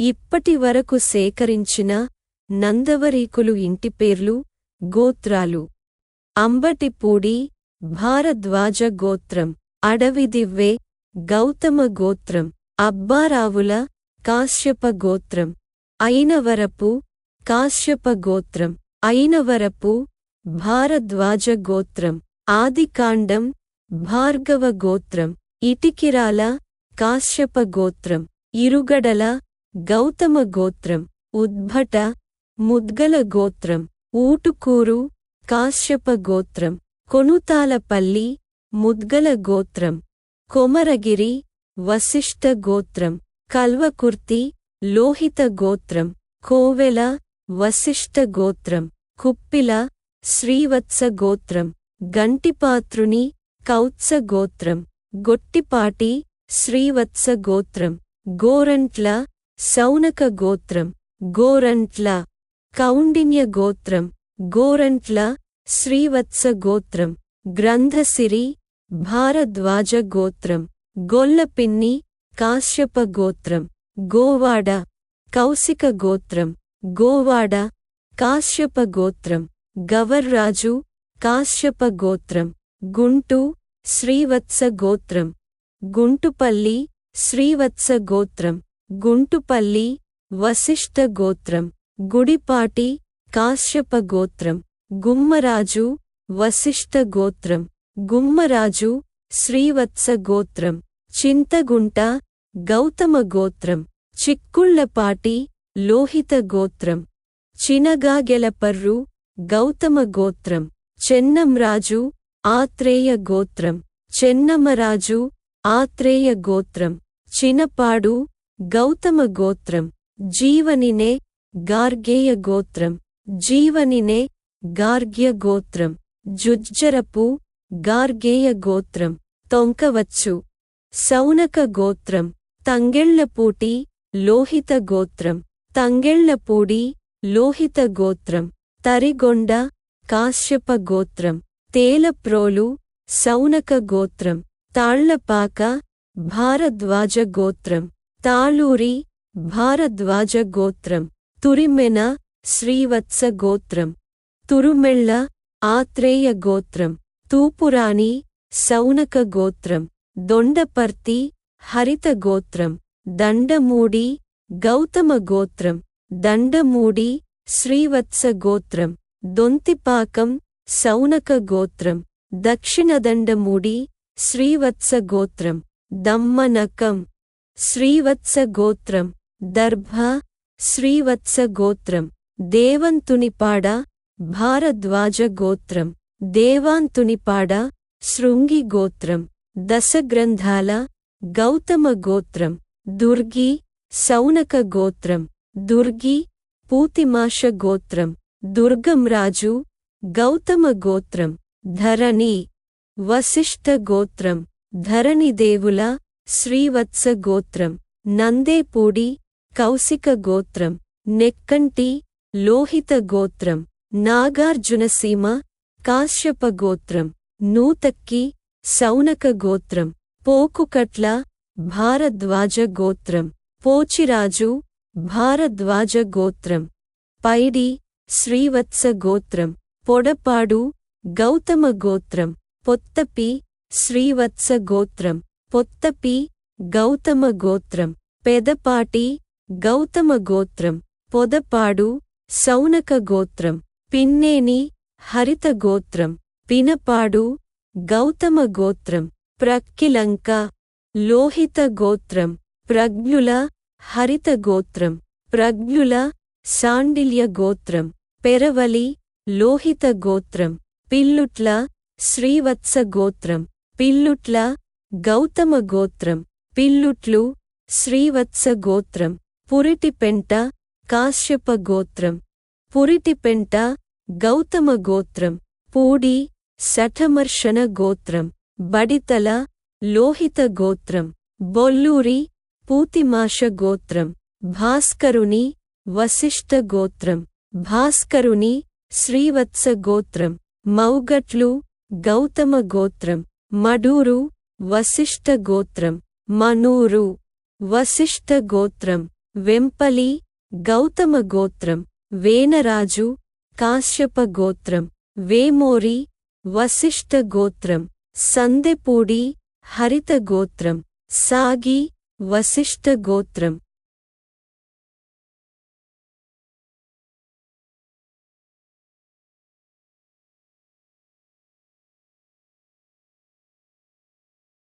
ఇప్పటి వరకు సేకరించిన నందవరీకులు ఇంటి పేర్లు గోత్రాలు. అంబటిపూడి భారద్వాజ గోత్రం. అడవిదివ్వే గౌతమ గోత్రం. అబ్బారావుల కాశ్యప గోత్రం. అయినవరపు కాశ్యప గోత్రం. అయినవరపు భారద్వాజ గోత్రం. ఆదికాండం భార్గవ గోత్రం. ఇటికిరాల కాశ్యప గోత్రం. ఇరుగడల గౌతమ గోత్రం ఉద్భట ముద్గల గోత్రం ఊటుకూరు కాశ్యప గోత్రం కొనుతాలపల్లి ముద్గల గోత్రం కొమరగిరి వశిష్ఠ గోత్రం కల్వకుర్తి లోహిత గోత్రం కోవెల వశిష్ఠ గోత్రం కుప్పిల శ్రీవత్స గోత్రం గంటిపాత్రుని కౌత్స గోత్రం గొట్టిపాటి శ్రీవత్స గోత్రం గోరంట్ల సౌనక గోత్రం గోరంట్ల కౌండిన్య గోత్రం గోరంట్ల శ్రీవత్స గోత్రం గ్రంథసిరి భారద్వాజ గోత్రం గొల్లపిన్ని కాశ్యప గోత్రం గోవాడ కౌశిక గోత్రం గోవాడ కాశ్యప గోత్రం గవర్రాజు కాశ్యప గోత్రం గుంటు శ్రీవత్స గోత్రం గుంటుపల్లి శ్రీవత్స గోత్రం గుంటుపల్లి వశిష్ఠ గోత్రం గుడిపాటి కాశ్యప గోత్రం గుమ్మరాజు వశిష్ఠ గోత్రం గుమ్మరాజు శ్రీవత్స గోత్రం చింతగుంట గౌతమ గోత్రం చిక్కుళ్ళపాటి లోహిత గోత్రం చినగాగెలపర్రు గౌతమ గోత్రం చెన్నంరాజు ఆత్రేయ గోత్రం చెన్నమరాజు ఆత్రేయ గోత్రం చినపాడు గౌతమ గోత్రం జీవనినే గార్గేయ గోత్రం జీవనినే గార్గ్య గోత్రం జుజ్జరపు గార్గేయ గోత్రం తొంకవచ్చు సౌనక గోత్రం తంగెళ్ళపూటి లోహిత గోత్రం తంగెళ్ళపూడి లోహిత గోత్రం తరిగొండ కాశ్యప గోత్రం తేలప్రోలు సౌనక గోత్రం తాళ్ళపాక భారద్వాజ గోత్రం. తాళూరి భారద్వాజ గోత్రం తురిమెన శ్రీవత్స గోత్రం తురుమెళ్ళ ఆత్రేయ గోత్రం తూపురాణి సౌనక గోత్రం దొండపర్తి హరిత గోత్రం దండమూడి గౌతమ గోత్రం దండమూడి శ్రీవత్స గోత్రం దొంతిపాకం సౌనక గోత్రం దక్షిణదండమూడి శ్రీవత్స గోత్రం దమ్మనకం శ్రీవత్స గోత్రం దర్భ శ్రీవత్స గోత్రం దేవంతునిపాడ భారద్వాజ గోత్రం దేవాంతునిపాడ శృంగి గోత్రం దశగ్రంథాల గౌతమ గోత్రం దుర్గి సౌనక గోత్రం దుర్గి పూతిమాష గోత్రం దుర్గంరాజు గౌతమ గోత్రం ధరణి వశిష్ఠ గోత్రం ధరణిదేవుల శ్రీవత్స గోత్రం నందేపూడి కౌశిక గోత్రం నెక్కంటి లోహిత గోత్రం నాగార్జునసీమ కాశ్యప గోత్రం నూతక్కి సౌనక గోత్రం పోకుకట్ల భారద్వాజ గోత్రం పోచిరాజు భారద్వాజ గోత్రం పైడి శ్రీవత్స గోత్రం పొడపాడు గౌతమ గోత్రం పొత్తపి శ్రీవత్స గోత్రం పొత్తపి గౌతమ గోత్రం. పెదపాటి గౌతమ గోత్రం. పొదపాడు సౌనక గోత్రం. పిన్నేని హరిత గోత్రం. పినపాడు గౌతమ గోత్రం. ప్రక్కిలంక లోహిత గోత్రం. ప్రజ్ఞుల హరిత గోత్రం. ప్రజ్ఞుల సాండిల్య గోత్రం. పెరవలి లోహిత గోత్రం. పిల్లుట్ల శ్రీవత్స గోత్రం. పిల్లుట్ల గౌతమ గోత్రం పిల్లుట్లు శ్రీవత్స గోత్రం పురిటిపెంట కాశ్యప గోత్రం. పురిటిపెంట గౌతమ గోత్రం. పూడి శఠమర్షణ గోత్రం. బడితల లోహిత గోత్రం. బొల్లూరి పూతిమాష గోత్రం. భాస్కరుని వశిష్ఠ గోత్రం. భాస్కరుని శ్రీవత్స గోత్రం. మౌగట్లు గౌతమ గోత్రం. మడూరు వశిష్ఠ గోత్రం. మనూరు. వశిష్ఠ గోత్రం. వెంపలి. గౌతమ గోత్రం. వేనరాజు. కాశ్యప గోత్రం. వేమోరి. వశిష్ఠ గోత్రం. సందెపూడి. హరిత గోత్రం. సాగి. వశిష్ఠ గోత్రం.